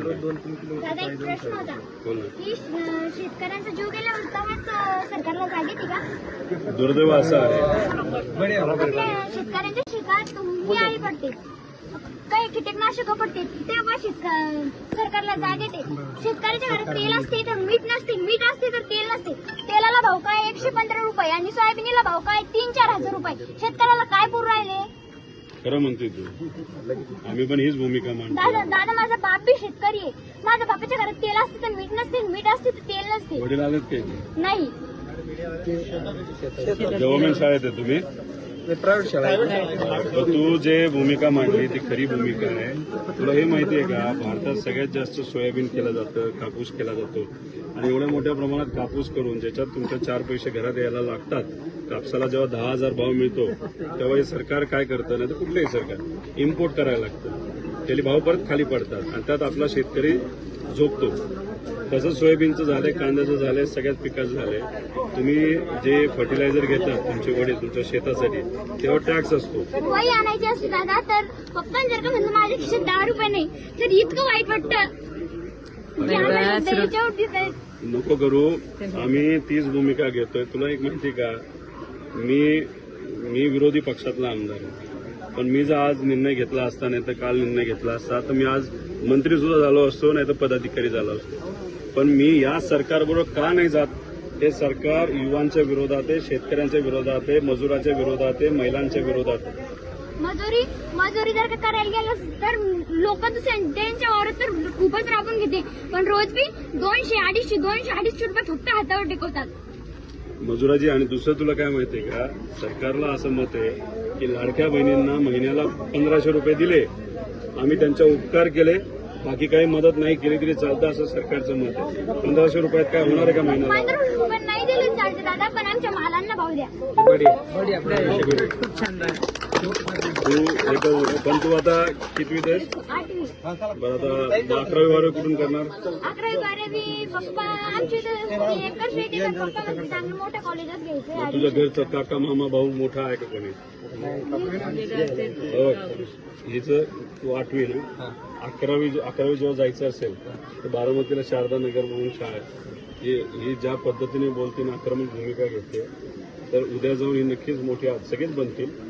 दादा एक प्रश्न होता. की अं, शेतकऱ्यांचा जीव गेला सरकारला जाग येते का? दुर्दैव असं आहे. आपल्या शेतकऱ्यांच्या शेतात आळी पडते. काही कीटकनाशक पडते. तेव्हा शेतक सरकारला जाग येते. शेतकऱ्याच्या घरात तेल असते तर मीठ नसते. मीठ असते तर तेल नसते. तेलाला भाव काय? एकशे पंधरा रुपये. आणि सोयाबीनला भाव काय? तीन चार हजार रुपये. शेतकऱ्याला काय पुरू राहिले? खरं म्हणते तू. आम्ही पण हीच भूमिका मांडतो. दादा दादा माझा बाप बी शेतकरी आहे. माझ्या बापाच्या घरात तेल असते तर मीठ नसते मीठ असते तर तेल नसते. वडील आलेत काय नाही. गव्हर्नमेंट शाळेत आहे तुम्ही? प्रायव्हेट शाळा आहे. तू जे भूमिका मांडली ती खरी भूमिका आहे. तुला हे माहिती आहे का? भारतात सगळ्यात जास्त सोयाबीन केलं जातं कापूस केला जातो. आणि एवढ्या मोठ्या प्रमाणात कापूस करून ज्याच्यात तुमच्या चार पैसे घरात यायला लागतात कापसाला जेव्हा दहा हजार भाव मिळतो तेव्हा हे सरकार काय करतं? नाही तर कुठलंही सरकार. इम्पोर्ट करायला लागतं. त्याला भाव परत खाली पडतात आणि त्यात आपला शेतकरी झोपतो. तसंच सोयाबीनचं झालंय कांद्याचं झालंय सगळ्याच पिकाचं झालंय. तुम्ही जे फर्टिलायझर घेतात तुमचे वडील तुमच्या शेतासाठी तेव्हा टॅक्स असतो. आणायची असते दादा तर पप्पा जर का म्हणजे माझ्या खिशात दहा रुपये नाही तर इतकं वाईट वाटतं. नको करू. आम्ही तीच भूमिका घेतोय. तुला एक माहिती का? मी मी विरोधी पक्षातला आमदार आहे. पण मी जर आज निर्णय घेतला असता नाही तर काल निर्णय घेतला असता तर मी आज मंत्री सुद्धा झालो असतो नाही तर पदाधिकारी झालो असतो. पण मी या सरकारबरोबर का नाही जात? हे सरकार युवांच्या विरोधात आहे शेतकऱ्यांच्या विरोधात आहे मजुराच्या विरोधात आहे महिलांच्या विरोधात आहे. मजुरी मजुरी जर का करायला गेलं तर लोक त्यांच्या वावरात तर खूपच राबून घेते. पण रोज बी दोनशे अडीचशे दोनशे अडीचशे रुपये फक्त हातावर टेकवतात. मजुराजी आणि दुसरं तुला काय माहितीये का? सरकारला असं मत आहे की लाडक्या बहिणींना महिन्याला पंधराशे रुपये दिले. आम्ही त्यांच्या उपकार केले. बाकी काही मदत नाही केली तरी चालतं असं सरकारचं मत आहे. पंधराशे रुपयात काय होणार आहे का महिन्याला? नाही दिले चालते दादा पण आमच्या मालांना भाव द्या. बडी बडी आपल्या खूप छान आहे. तू एक पण तू आता कितवीत आहेस बरं आता अकरावी बारावी कुठून करणार अकरावी बारावी पप्पा आमची शेती पप्पा म्हणजे चांगलं मोठ्या कॉलेजात तुझ्या घरचा काका मामा भाऊ मोठा आहे का कोणी हो हिच तू आठवी ना अकरावी अकरावी जेव्हा जायचं असेल तर बारामतीला शारदा नगर म्हणून शाळा आहे ही ही ज्या पद्धतीने बोलते ना आक्रमक भूमिका घेते तर उद्या जाऊन ही नक्कीच मोठी सगळेच बनतील